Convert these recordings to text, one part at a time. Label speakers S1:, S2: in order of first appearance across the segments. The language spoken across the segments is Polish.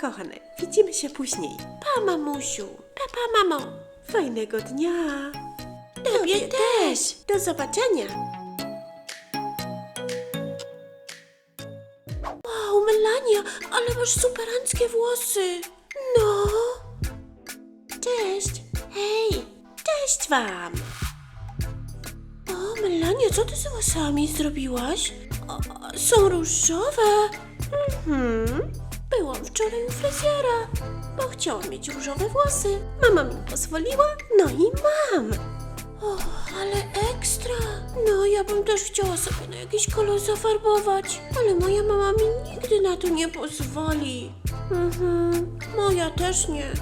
S1: kochane, widzimy się później. Pa, mamusiu. Pa, pa, mamo. Fajnego dnia. Tobie też. Do zobaczenia. Wow, Melania, ale masz superanckie włosy. No. Cześć. Hej. Cześć wam. O, Melania, co ty z włosami zrobiłaś? O, są różowe. Mhm. Byłam wczoraj u fryzjera, bo chciałam mieć różowe włosy. Mama mi pozwoliła, no i mam. O, ale ekstra. No, ja bym też chciała sobie na jakiś kolor zafarbować, ale moja mama mi nigdy na to nie pozwoli. Mhm, moja też nie.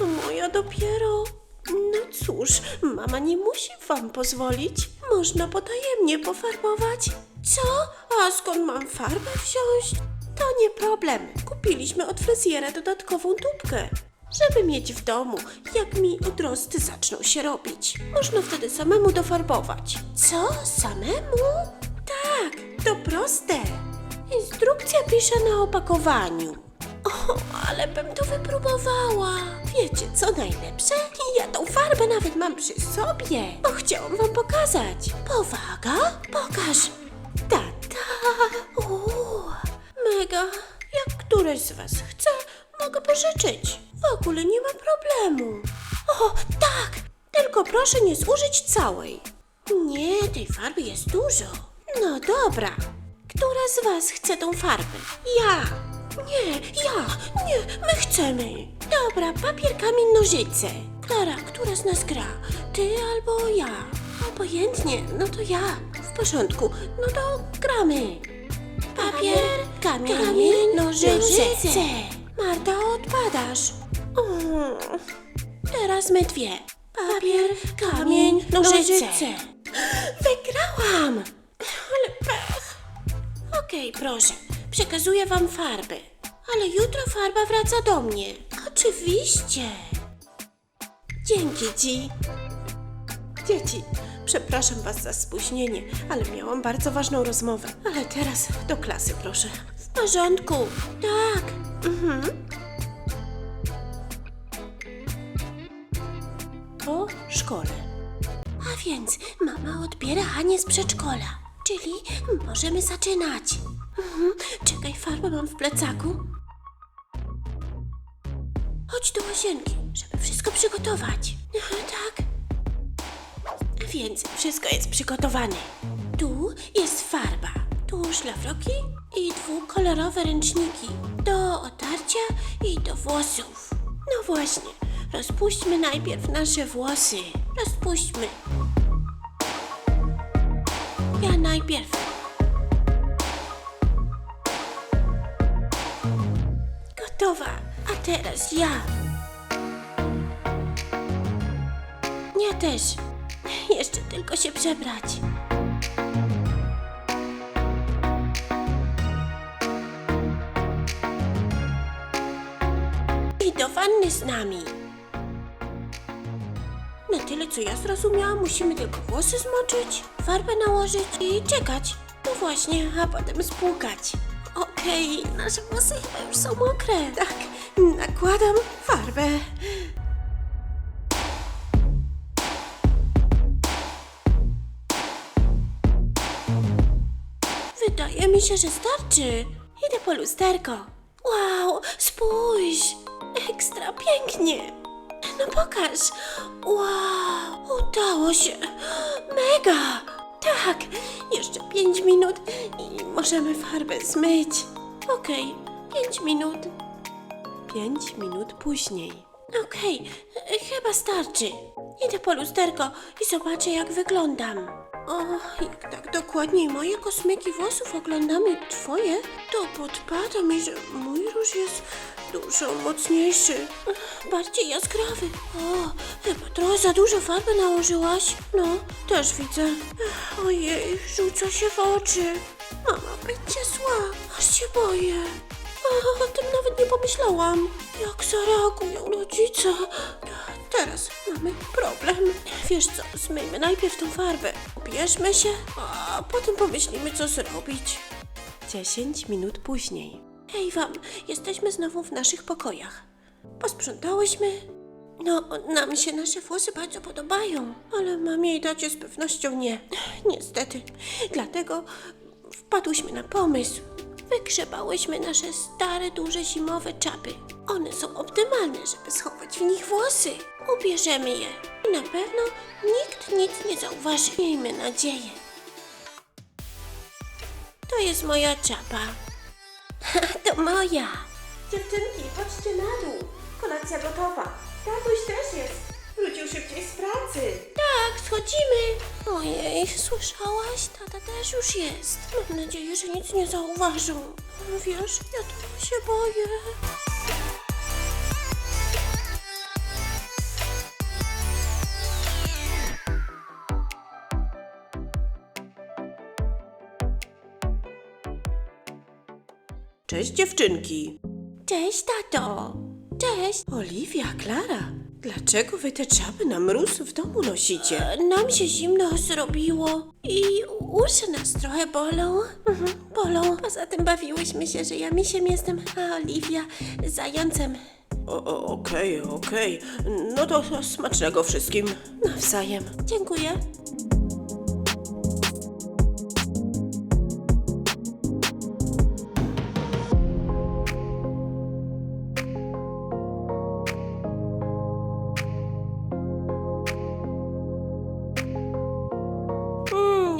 S1: A moja dopiero. No cóż, mama nie musi wam pozwolić. Można potajemnie pofarbować. Co? A skąd mam farbę wziąć? To nie problem. Kupiliśmy od fryzjera dodatkową tubkę. Żeby mieć w domu, jak mi odrosty zaczną się robić. Można wtedy samemu dofarbować. Co? Samemu? Tak, to proste. Instrukcja pisze na opakowaniu. O, ale bym to wypróbowała. Wiecie co najlepsze? Ja tą farbę nawet mam przy sobie, bo chciałam wam pokazać. Powaga, pokaż. Tata. Jak któreś z was chce, mogę pożyczyć. W ogóle nie ma problemu. O, tak. Tylko proszę nie zużyć całej. Nie, tej farby jest dużo. No dobra. Która z was chce tą farbę? Ja. Nie, ja. Nie, my chcemy. Dobra, papier, kamień, nożyce. Klara, która z nas gra? Ty albo ja? Obojętnie, no to ja. W porządku, no to gramy. Papier, kamień, nożyce. Marta, odpadasz. Mm. Teraz my dwie. Papier, kamień, nożyce. Wygrałam! Ale pech. Okej, proszę. Przekazuję wam farbę. Ale jutro farba wraca do mnie. Oczywiście. Dzięki ci. Dzieci, przepraszam was za spóźnienie, ale miałam bardzo ważną rozmowę. Ale teraz do klasy, proszę. W porządku. Tak. Mhm. Po szkole. A więc mama odbiera Hanie z przedszkola, czyli możemy zaczynać. Mhm. Czekaj, farbę mam w plecaku. Chodź do łazienki, żeby wszystko przygotować. Więc wszystko jest przygotowane. Tu jest farba, tu szlafroki i dwukolorowe ręczniki do otarcia i do włosów. No właśnie, rozpuśćmy najpierw nasze włosy. Rozpuśćmy. Ja najpierw. Gotowa. A teraz ja. Ja też. Jeszcze tylko się przebrać. I do wanny z nami. Na tyle, co ja zrozumiałam, musimy tylko włosy zmoczyć, farbę nałożyć i czekać. No właśnie, a potem spłukać. Okej, nasze włosy chyba już są mokre. Tak, nakładam farbę. Mi się, że starczy. Idę po lusterko. Wow, spójrz! Ekstra pięknie! No pokaż! Wow, udało się! Mega! Tak, jeszcze pięć minut i możemy farbę zmyć. Okej, pięć minut. Pięć minut później. Okej, e, chyba starczy. Idę po lusterko i zobaczę, jak wyglądam. O, jak tak dokładniej moje kosmyki włosów oglądam i twoje, to podpada mi, że mój róż jest dużo mocniejszy, bardziej jaskrawy. O, chyba trochę za dużo farby nałożyłaś. No, też widzę. Ojej, rzuca się w oczy. Mama będzie zła, aż się boję. O, o tym nawet nie pomyślałam. Jak zareagują rodzice? Teraz mamy problem. Wiesz co, zmyjmy najpierw tą farbę. Ubierzmy się, a potem pomyślimy, co zrobić. 10 minut później. Hej wam, jesteśmy znowu w naszych pokojach. Posprzątałyśmy. No, nam się nasze włosy bardzo podobają, ale mamie i tacie z pewnością nie. Niestety. Dlatego wpadłyśmy na pomysł. Wygrzebałyśmy nasze stare, duże zimowe czapy. One są optymalne, żeby schować w nich włosy. Ubierzemy je i na pewno nikt nic nie zauważy. Miejmy nadzieję. To jest moja czapa. to moja. Dziewczynki, chodźcie na dół. Kolacja gotowa. Tatuś też jest. Wrócił szybciej z pracy. Tak, schodzimy. Ojej, słyszałaś? Tata też już jest. Mam nadzieję, że nic nie zauważą. Wiesz, ja trochę się boję.
S2: Cześć dziewczynki.
S1: Cześć, tato. Cześć.
S2: Oliwia, Klara, dlaczego wy te czapy na mróz w domu nosicie?
S1: E, Nam się zimno zrobiło i uszy nas trochę bolą. Mhm, bolą. Poza tym bawiłyśmy się, że ja misiem jestem, a Oliwia zającem.
S2: O, o, Okej, okej. No to smacznego wszystkim.
S1: Nawzajem. Dziękuję.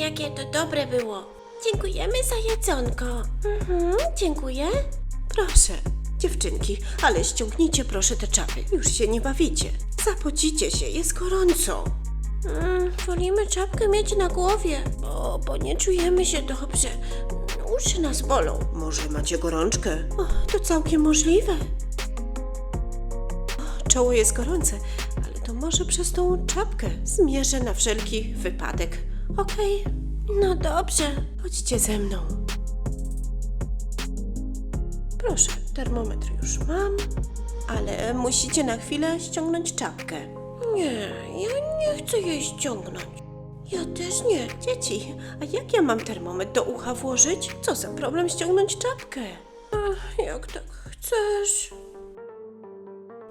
S1: Jakie to dobre było. Dziękujemy za jedzonko. Mhm, dziękuję.
S2: Proszę, dziewczynki, ale ściągnijcie proszę te czapy. Już się nie bawicie. Zapocicie się, jest gorąco.
S1: Mm, wolimy czapkę mieć na głowie, bo, bo nie czujemy się dobrze. Uszy nas bolą.
S2: Może macie gorączkę?
S1: O, to całkiem możliwe.
S2: Czoło jest gorące, ale to może przez tą czapkę zmierzę na wszelki wypadek.
S1: Okej, no dobrze.
S2: Chodźcie ze mną. Proszę, termometr już mam, ale musicie na chwilę ściągnąć czapkę.
S1: Nie, ja nie chcę jej ściągnąć. Ja też nie.
S2: Dzieci, a jak ja mam termometr do ucha włożyć? Co za problem ściągnąć czapkę?
S1: Ach, jak tak chcesz.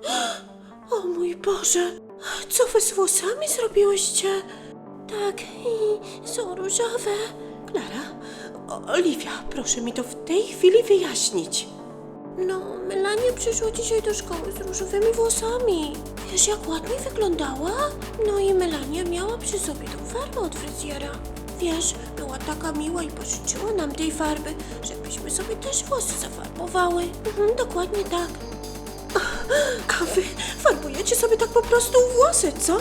S2: O mój Boże, co wy z włosami zrobiłyście?
S1: Tak, i są różowe.
S2: Klara, Oliwia, proszę mi to w tej chwili wyjaśnić.
S1: No, Melania przyszła dzisiaj do szkoły z różowymi włosami. Wiesz, jak ładnie wyglądała? No i Melania miała przy sobie tą farbę od fryzjera. Wiesz, była taka miła i pożyczyła nam tej farby, żebyśmy sobie też włosy zafarbowały. Mhm, dokładnie tak.
S2: A wy farbujecie sobie tak po prostu włosy, co?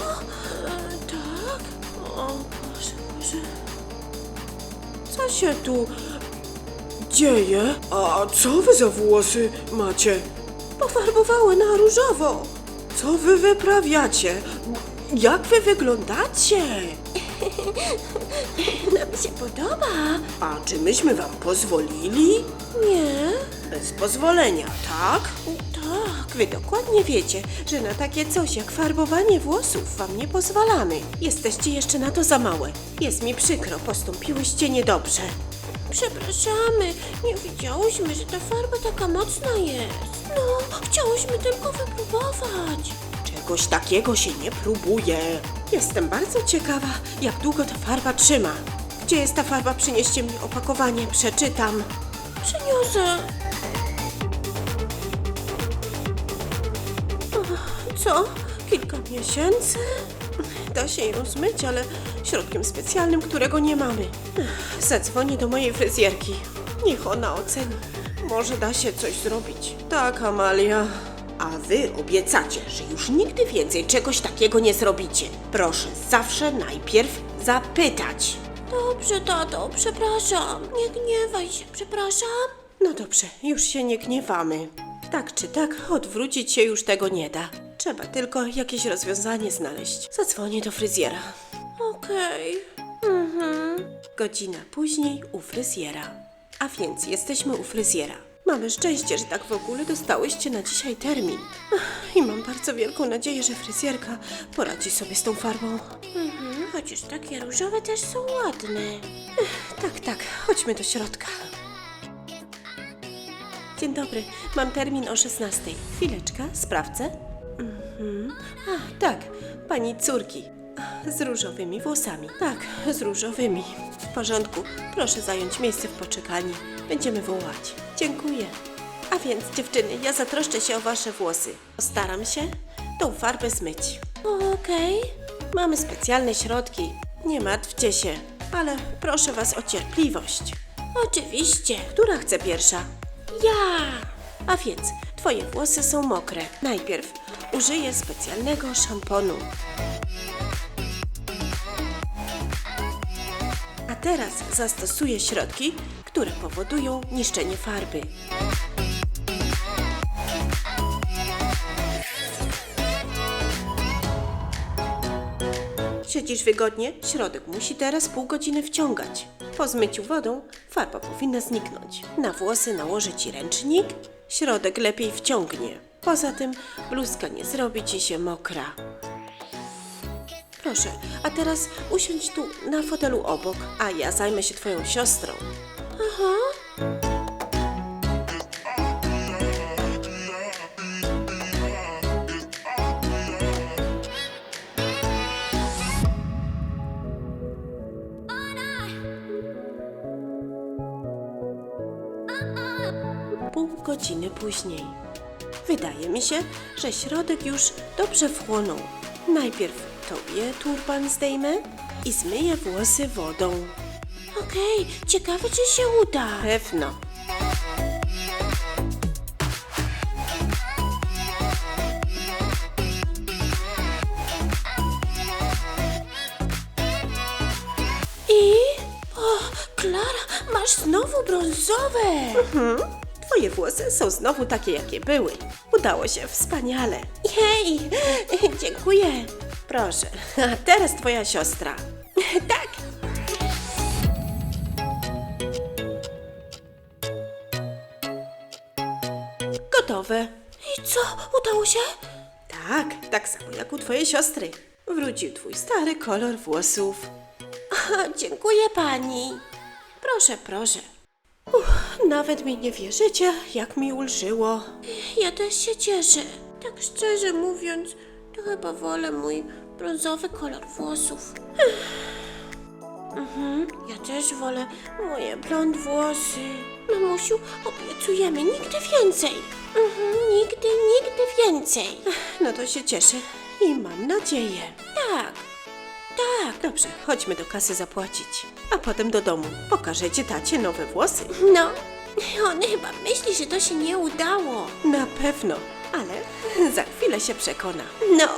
S2: Co się tu dzieje? A co wy za włosy macie? Pofarbowały na różowo. Co wy wyprawiacie? Jak wy wyglądacie?
S1: Nam się podoba.
S2: A czy myśmy wam pozwolili?
S1: Nie?
S2: Bez pozwolenia, tak? Wy dokładnie wiecie, że na takie coś jak farbowanie włosów wam nie pozwalamy. Jesteście jeszcze na to za małe. Jest mi przykro, postąpiłyście niedobrze.
S1: Przepraszamy, nie wiedziałyśmy, że ta farba taka mocna jest. No, chciałyśmy tylko wypróbować.
S2: Czegoś takiego się nie próbuje. Jestem bardzo ciekawa, jak długo ta farba trzyma. Gdzie jest ta farba? Przynieście mi opakowanie, przeczytam.
S1: Przyniosę.
S2: Co? Kilka miesięcy? Da się ją zmyć, ale środkiem specjalnym, którego nie mamy. Zadzwonię do mojej fryzjerki. Niech ona oceni. Może da się coś zrobić. Tak, Amalia. A wy obiecacie, że już nigdy więcej czegoś takiego nie zrobicie. Proszę zawsze najpierw zapytać.
S1: Dobrze, tato, przepraszam. Nie gniewaj się, przepraszam.
S2: No dobrze, już się nie gniewamy. Tak czy tak, odwrócić się już tego nie da. Trzeba tylko jakieś rozwiązanie znaleźć. Zadzwonię do fryzjera.
S1: Okej. Mhm.
S2: Godzina później u fryzjera. A więc jesteśmy u fryzjera. Mamy szczęście, że tak w ogóle dostałyście na dzisiaj termin. I mam bardzo wielką nadzieję, że fryzjerka poradzi sobie z tą farbą.
S1: Mhm. Chociaż takie różowe też są ładne.
S2: Tak, tak, chodźmy do środka.
S1: Dzień dobry, mam termin o 16. Chwileczkę, sprawdzę. Mhm. A, tak, pani córki. Z różowymi włosami. Tak, z różowymi. W porządku, proszę zająć miejsce w poczekalni. Będziemy wołać. Dziękuję. A więc, dziewczyny, ja zatroszczę się o wasze włosy. Postaram się tą farbę zmyć.
S3: Okej.
S1: Mamy specjalne środki. Nie martwcie się, ale proszę was o cierpliwość.
S3: Oczywiście.
S1: Która chce pierwsza?
S3: Ja.
S1: A więc twoje włosy są mokre. Najpierw użyję specjalnego szamponu. A teraz zastosuję środki, które powodują niszczenie farby. Siedzisz wygodnie? Środek musi teraz pół godziny wciągać. Po zmyciu wodą farba powinna zniknąć. Na włosy nałożę Ci ręcznik, środek lepiej wciągnie. Poza tym bluzka nie zrobi Ci się mokra. Proszę, a teraz usiądź tu na fotelu obok, a ja zajmę się Twoją siostrą.
S3: Aha.
S1: Godziny później. Wydaje mi się, że środek już dobrze wchłonął. Najpierw tobie turban zdejmę i zmyję włosy wodą.
S3: Okej, ciekawe czy się uda.
S1: Pewno.
S3: I? O, Klara, masz znowu brązowe.
S1: Twoje włosy są znowu takie, jakie były. Udało się wspaniale.
S3: Jej, dziękuję.
S1: Proszę, a teraz twoja siostra.
S3: Tak.
S1: Gotowe.
S3: I co, udało się?
S1: Tak, tak samo jak u twojej siostry. Wrócił twój stary kolor włosów.
S3: A, dziękuję pani.
S1: Proszę, proszę. Uff, nawet mi nie wierzycie, jak mi ulżyło.
S3: Ja też się cieszę. Tak szczerze mówiąc, to chyba wolę mój brązowy kolor włosów. Mhm, ja też wolę moje blond włosy. Mamusiu, obiecujemy nigdy więcej. Mhm, nigdy, nigdy więcej.
S1: No to się cieszę i mam nadzieję.
S3: Tak, tak.
S1: Dobrze, chodźmy do kasy zapłacić, a potem do domu. Pokażę ci tacie nowe włosy.
S3: No, on chyba myśli, że to się nie udało.
S1: Na pewno, ale za chwilę się przekona.
S3: No,